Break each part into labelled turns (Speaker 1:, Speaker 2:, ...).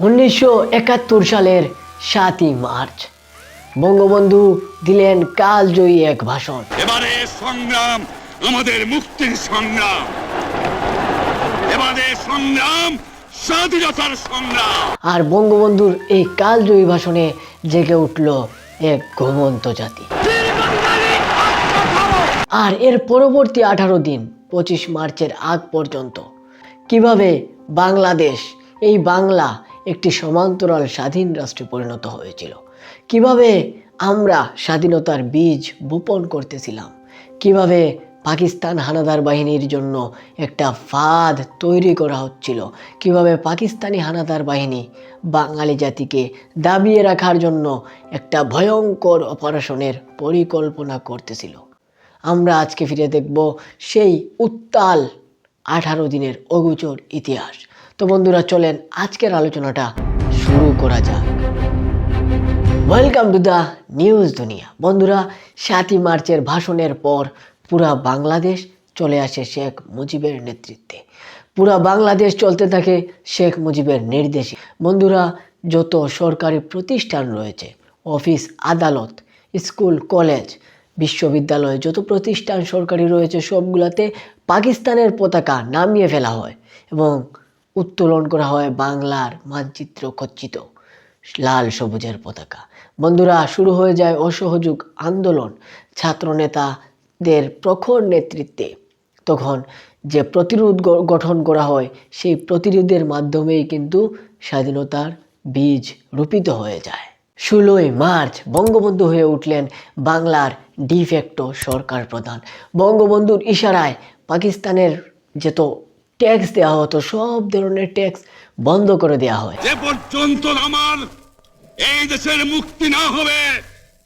Speaker 1: উনিশশো একাত্তর সালের সাতই মার্চ। বঙ্গবন্ধু দিলেন কালজয়ী এক ভাষণ।
Speaker 2: এবারে সংগ্রাম আমাদের মুক্তির সংগ্রাম। এবারে সংগ্রাম স্বাধীনতার সংগ্রাম।
Speaker 1: আর বঙ্গবন্ধুর এই কালজয়ী ভাষণে জেগে উঠল এক ঘুমন্ত জাতি। আর এর পরবর্তী আঠারো দিন পঁচিশ মার্চের আগ পর্যন্ত কীভাবে বাংলাদেশ এই বাংলা একটি সমান্তরাল স্বাধীন রাষ্ট্রে পরিণত হয়েছিল। কীভাবে আমরা স্বাধীনতার বীজ বপন করতেছিলাম? কীভাবে পাকিস্তান হানাদার বাহিনীর জন্য একটা ফাঁদ তৈরি করা হচ্ছিল? কীভাবে পাকিস্তানি হানাদার বাহিনী বাঙালি জাতিকে দাবিয়ে রাখার জন্য একটা ভয়ঙ্কর অপারেশনের পরিকল্পনা করতেছিল? আমরা আজকে ফিরে দেখব সেই উত্তাল আঠারো দিনের অগোচর ইতিহাস। তো বন্ধুরা, চলেন আজকের আলোচনাটা শুরু করা যাক। ওয়েলকাম টু দ্য নিউজ দুনিয়া। বন্ধুরা, সাতই মার্চের ভাষণের পর পুরা বাংলাদেশ চলে আসে শেখ মুজিবের নেতৃত্বে। পুরা বাংলাদেশ চলতে থাকে শেখ মুজিবের নির্দেশে। বন্ধুরা, যত সরকারি প্রতিষ্ঠান রয়েছে, অফিস, আদালত, স্কুল, কলেজ, বিশ্ববিদ্যালয়, যত প্রতিষ্ঠান সরকারি রয়েছে, সবগুলাতে পাকিস্তানের পতাকা নামিয়ে ফেলা হয় এবং উত্তোলন করা হয় বাংলার মানচিত্র খচ্চিত লাল সবুজের পতাকা। বন্ধুরা, শুরু হয়ে যায় অসহযোগ আন্দোলন। ছাত্রনেতাদের প্রখর নেতৃত্বে তখন যে প্রতিরোধ গঠন করা হয়, সেই প্রতিরোধের মাধ্যমেই কিন্তু স্বাধীনতার বীজ রোপিত হয়ে যায়। ষোলোই মার্চ, বঙ্গবন্ধু হয়ে উঠলেন বাংলার ডিফেক্টো সরকার প্রধান। বঙ্গবন্ধুর ইশারায় পাকিস্তানের যত ট্যাক্স দেওয়া হতো সব ধরনের ট্যাক্স বন্ধ করে দেওয়া হয়।
Speaker 2: যে পর্যন্ত আমার এই দেশের মুক্তি না হবে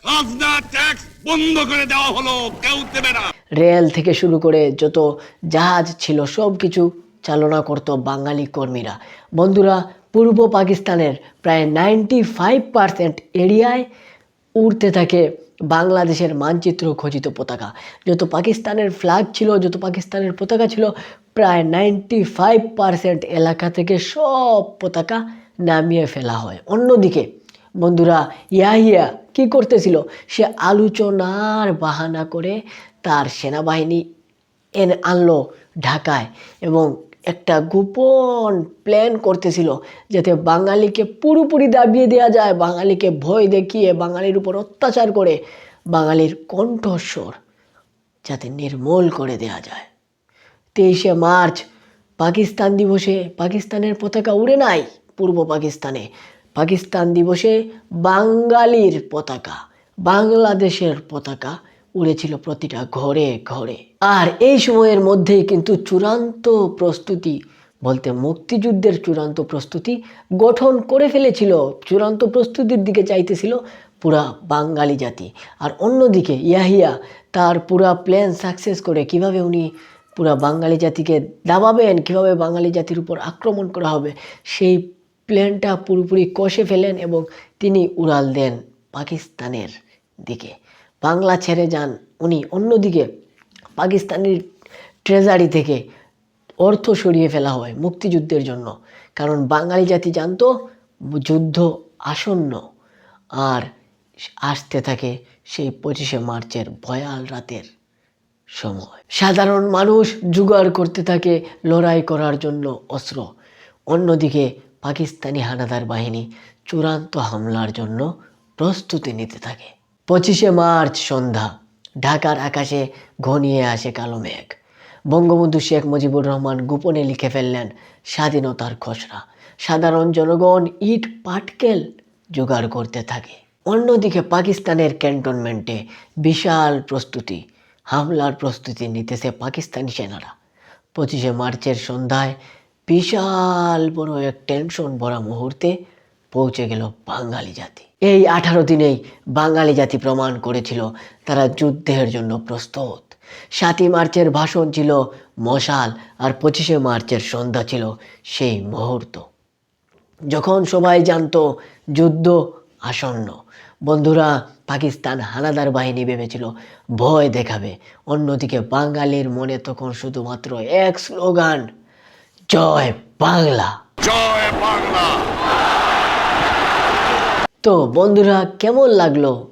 Speaker 2: খাজনা ট্যাক্স বন্ধ করে দেওয়া হলো কেউ দেবে না।
Speaker 1: রেল থেকে শুরু করে যত জাহাজ ছিল সব কিছু চালনা করত বাঙালি কর্মীরা। বন্ধুরা পূর্ব পাকিস্তানের প্রায় নাইনটি ফাইভ পার্সেন্ট এরিয়ায় উড়তে থাকে বাংলাদেশের মানচিত্র খচিত পতাকা। যত পাকিস্তানের ফ্ল্যাগ ছিল, যত পাকিস্তানের পতাকা ছিল, প্রায় নাইনটি ফাইভ পার্সেন্ট এলাকা থেকে সব পতাকা নামিয়ে ফেলা হয়। অন্যদিকে, বন্ধুরা, ইয়াহিয়া কি করতেছিল? সে আলোচনার বাহানা করে তার সেনাবাহিনী এনে আনলো ঢাকায় এবং একটা গোপন প্ল্যান করতেছিল যাতে বাঙালিকে পুরোপুরি দাবিয়ে দেওয়া যায়, বাঙালিকে ভয় দেখিয়ে বাঙালির উপর অত্যাচার করে বাঙালির কণ্ঠস্বর যাতে নির্মূল করে দেওয়া যায়। তেইশে মার্চ, পাকিস্তান দিবসে পাকিস্তানের পতাকা উড়ে নাই পূর্ব পাকিস্তানে। পাকিস্তান দিবসে বাঙালির পতাকা, বাংলাদেশের পতাকা উড়েছিল প্রতিটা ঘরে ঘরে। আর এই সময়ের মধ্যেই কিন্তু চূড়ান্ত প্রস্তুতি, বলতে মুক্তিযুদ্ধের চূড়ান্ত প্রস্তুতি গঠন করে ফেলেছিল, চূড়ান্ত প্রস্তুতির দিকে চাইতেছিল পুরা বাঙালি জাতি। আর অন্যদিকে ইয়াহিয়া তার পুরা প্ল্যান সাকসেস করে কীভাবে উনি পুরা বাঙালি জাতিকে দাবাবেন, কীভাবে বাঙালি জাতির উপর আক্রমণ করা হবে, সেই প্ল্যানটা পুরোপুরি কষে ফেলেন এবং তিনি উড়াল দেন পাকিস্তানের দিকে। বাংলা ছেড়ে যান। উনি অন্যদিকে পাকিস্তানের ট্রেজারি থেকে অর্থ সরিয়ে ফেলা হয় মুক্তিযুদ্ধের জন্য। কারণ বাঙালি জাতি জানতো, যুদ্ধ আসন্ন। আর আসতে থাকে সেই পঁচিশে মার্চের ভয়াল রাতের সময়। সাধারণ মানুষ জোগাড় করতে থাকে লড়াই করার জন্য অস্ত্র। অন্যদিকে পাকিস্তানি হানাদার বাহিনী চূড়ান্ত হামলার জন্য প্রস্তুতি নিতে থাকে। পঁচিশে মার্চ সন্ধ্যা, ঢাকার আকাশে ঘনিয়ে আসে কালো মেঘ। বঙ্গবন্ধু শেখ মুজিবুর রহমান গোপনে লিখে ফেললেন, স্বাধীনতার খসড়া। সাধারণ জনগণ ইট, পাটকেল জোগাড় করতে থাকে। অন্যদিকে পাকিস্তানের ক্যান্টনমেন্টে বিশাল প্রস্তুতি, হামলার প্রস্তুতি নিতেছে পাকিস্তানি সেনারা। পঁচিশে মার্চের সন্ধ্যায় বিশাল বড় এক টেনশন ভরা মুহূর্তে পৌঁছে গেল বাঙালি জাতি। এই আঠারো দিনেই বাঙালি জাতি প্রমাণ করেছিল তারা যুদ্ধের জন্য প্রস্তুত। সাতই মার্চের ভাষণ ছিল মশাল আর পঁচিশে মার্চের সন্ধ্যা ছিল সেই মুহূর্ত। যখন সবাই জানতো যুদ্ধ আসন্ন, বন্ধুরা পাকিস্তান হানাদার বাহিনী ভেবেছিল ভয় দেখাবে। অন্যদিকে বাঙালির মনে তখন শুধুমাত্র এক স্লোগান, জয় বাংলা।
Speaker 2: জয় বাংলা
Speaker 1: তো বন্ধুরা, কেমন লাগল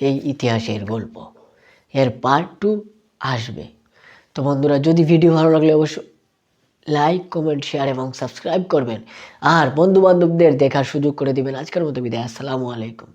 Speaker 1: এই ইতিহাসের গল্প? এর পার্ট টু আসবে। তো বন্ধুরা, যদি ভিডিও ভালো লাগলে অবশ্যই লাইক কমেন্ট শেয়ার এবং সাবস্ক্রাইব করবেন। আর বন্ধুবান্ধবদের দেখার সুযোগ করে দেবেন। আজকের মতো বিদায়। আসসালামু আলাইকুম।